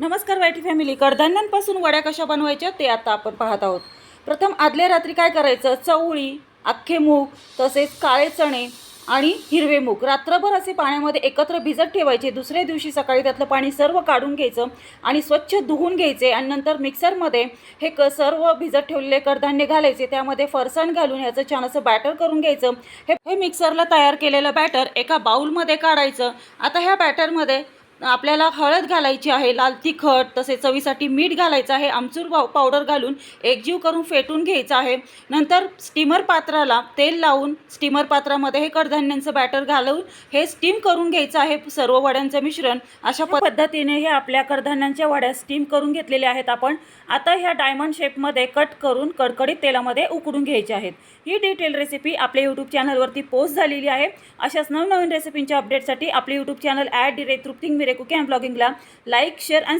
नमस्कार YT family. कडधान्यांपासून वड्या कशा बनवायच्या ते आता आपण पाहत आहोत. प्रथम आदल्या रात्री काय करायचं? चवळी अख्खे मूग तसेच काळे चणे आणि हिरवे मूग. रात्रभर असे पाण्यामध्ये एकत्र भिजत ठेवायचे. दुसऱ्या दिवशी सकाळी त्यातलं पाणी सर्व काढून घ्यायचं आणि स्वच्छ धुवून घ्यायचे आणि नंतर मिक्सरमध्ये हे क सर्व भिजत ठेवलेले कडधान्य घालायचे. त्यामध्ये फरसाण घालून याचं छान असं बॅटर करून घ्यायचं. हे हे मिक्सरला तयार केलेलं बॅटर एका बाऊलमध्ये काढायचं. आता ह्या बॅटरमध्ये आपल्याला हळद घालायची आहे लाल तिखट तसेच चवीसाठी मीठ घालायचं आहे आमचूर पाव पावडर घालून एकजीव करून फेटून घ्यायचं आहे. नंतर स्टीमर पात्राला तेल लावून स्टीमर पात्रामध्ये हे कडधान्यांचं बॅटर घालून हे स्टीम करून घ्यायचं आहे. सर्व वड्यांचं मिश्रण अशा पद्धतीने हे आपल्या कडधान्यांच्या वड्या स्टीम करून घेतलेल्या आहेत. आपण आता ह्या डायमंड शेपमध्ये कट करून कडकडीत तेलामध्ये उकडून घ्यायचे आहेत. ही डिटेल रेसिपी आपल्या यूट्यूब चॅनलवरती पोस्ट झालेली आहे. अशाच नवनवीन रेसिपींच्या अपडेटसाठी आपले यूट्यूब चॅनल ॲड डिरे तृप्तिंग मिरे कुकिंग ब्लॉगिंगला लाईक शेअर आणि